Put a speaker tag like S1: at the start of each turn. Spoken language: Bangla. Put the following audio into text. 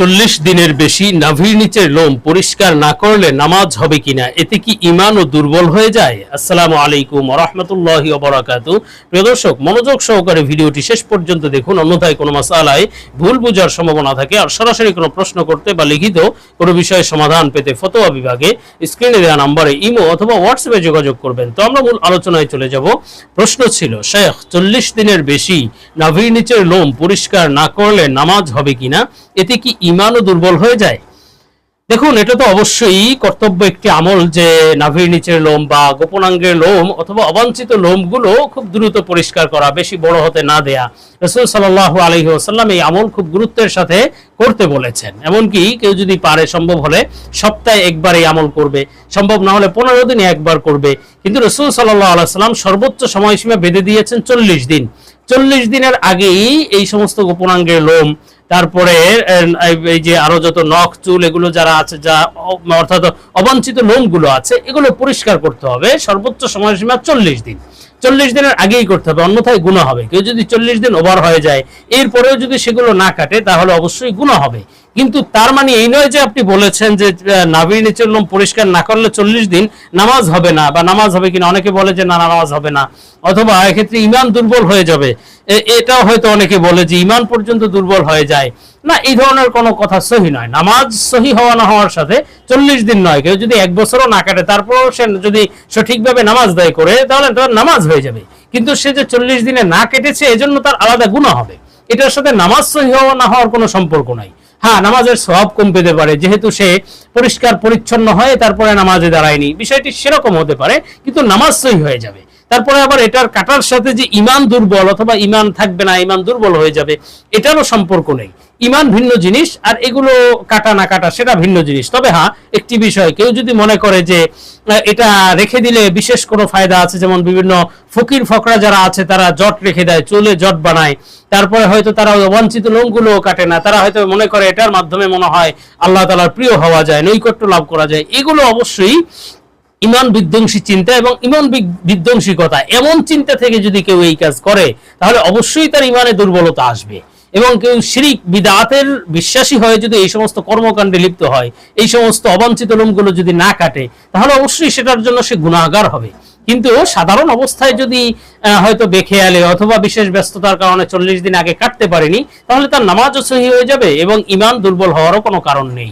S1: চল্লিশ দিনের বেশি নাভির নিচের লোম পরিষ্কার না করলে নামাজ হবে কিনা? এতে কি ইমানও দুর্বল হয়ে যায়? আসসালামু আলাইকুম রহমতুল্লাহ অবরাকাত প্রিয় দর্শক, মনোযোগ সহকারে ভিডিওটি শেষ পর্যন্ত দেখুন। অন্যথায় কোনো মাসালায় ভুল বোঝার সম্ভাবনা থাকে। আর সরাসরি কোনো প্রশ্ন করতে বা লিখিত কোনো বিষয়ে সমাধান পেতে ফতোয়া বিভাগে স্ক্রিনে দেওয়া নাম্বারে ইমো অথবা হোয়াটসঅ্যাপে যোগাযোগ করবেন। তো আমরা মূল আলোচনায় চলে যাব। প্রশ্ন ছিল, শেখ, চল্লিশ দিনের বেশি নাভির নিচের লোম পরিষ্কার না করলে নামাজ হবে কিনা? এতে কি ইমানও দুর্বল হয়ে যায়। দেখুন, এটা তো অবশ্যই কর্তব্য একটি আমল যে নাভির নিচের লোম বা গোপনাঙ্গের লোম অথবা অবাঞ্ছিত লোমগুলো খুব দ্রুত পরিষ্কার করা, বেশি বড় হতে না দেয়া। রসুল সাল্লাহ আলহি আসাল্লাম এই আমল খুব গুরুত্বের সাথে করতে বলেছেন। এমনকি কেউ যদি পারে, সম্ভব হলে সপ্তাহে একবার এই আমল করবে, সম্ভব না হলে পনেরো দিনে একবার করবে। কিন্তু রসুল সাল্লাহ আলাইসাল্লাম সর্বোচ্চ সময়সীমা বেঁধে দিয়েছেন চল্লিশ দিন। চল্লিশ দিনের আগেই এই সমস্ত গোপনাঙ্গের লোম তারপরে এই যে আরও যত নখ, চুল, এগুলো যারা আছে, যা অর্থাৎ অবাঞ্ছিত লোমগুলো আছে, এগুলো পরিষ্কার করতে হবে সর্বোচ্চ সময়সীমা চল্লিশ দিন। চল্লিশ দিনের আগেই করতে হবে, অন্যথায় গুণা হবে। কেউ যদি চল্লিশ দিন ওভার হয়ে যায়, এরপরেও যদি সেগুলো না কাটে, তাহলে অবশ্যই গুণা হবে। কিন্তু তার মানে এই নয় যে আপনি বলেছেন যে নাভির নিচের লোম পরিষ্কার না করলে চল্লিশ দিন নামাজ হবে না, বা নামাজ হবে কিনা, অনেকে বলে যে না, নামাজ হবে না, অথবা এক্ষেত্রে ইমান দুর্বল হয়ে যাবে। এটাও হয়তো অনেকে বলে যে ইমান পর্যন্ত দুর্বল হয়ে যায়। না, এই ধরনের কোনো কথা সহি নয়। নামাজ সহি হওয়া না হওয়ার সাথে চল্লিশ দিন নয়। কেউ যদি এক বছরও না কাটে, তারপরও সে যদি সঠিকভাবে নামাজ দায় করে, তাহলে তার নামাজ হয়ে যাবে। কিন্তু সে যে চল্লিশ দিনে না কেটেছে, এজন্য তার আলাদা গুণা হবে। এটার সাথে নামাজ সহি হওয়া না হওয়ার কোনো সম্পর্ক নাই। হ্যাঁ নামাজের সব কম পেতে পারে। যেহেতু সে পরিষ্কার, পরিচ্ছন্ন হয়ে তারপরে নামাজে দাঁড়ায়নি। বিষয়টি সেরকম হতে পারে, কিন্তু নামাজ সহি হয়ে যাবে। তারপরে আবার এটার কাটার সাথে যে ইমান দুর্বল অথবা ইমান থাকবে না, ইমান দুর্বল হয়ে যাবে, এটারও সম্পর্ক নেই। ইমান ভিন্ন জিনিস আর এগুলো কাটা না কাটা, সেটা ভিন্ন জিনিস। তবে হ্যাঁ একটি বিষয়, কেউ যদি মনে করে যে এটা রেখে দিলে বিশেষ কোনো ফায়দা আছে? যেমন বিভিন্ন ফকির ফকরা যারা আছে, তারা জট রেখে দেয়, চুলে জট বানায়। তারপরে হয়তো তারা অবাঞ্ছিত লোমগুলো কাটে না। তারা হয়তো মনে করে এটার মাধ্যমে মনে হয় আল্লাহ তালার প্রিয় হওয়া যায়, নৈকট্য লাভ করা যায়। এগুলো অবশ্যই ইমান বিধ্বংসী চিন্তা এবং ইমান বিধ্বংসিকতা এমন চিন্তা থেকে যদি কেউ এই কাজ করে, তাহলে অবশ্যই তার ইমানে দুর্বলতা আসবে। এবং কেউ শিরিক, বিদাতের বিশ্বাসী হয়ে যদি এই সমস্ত কর্মকাণ্ডে লিপ্ত হয়, এই সমস্ত অবাঞ্ছিত লোমগুলো যদি না কাটে, তাহলে অবশ্যই সেটার জন্য সে গুণাগার হবে। কিন্তু সাধারণ অবস্থায় যদি হয়তো বেখেয়ালে অথবা বিশেষ ব্যস্ততার কারণে চল্লিশ দিন আগে কাটতে পারেনি, তাহলে তার নামাজও সহি হয়ে যাবে এবং ইমান দুর্বল হওয়ারও কোনো কারণ নেই।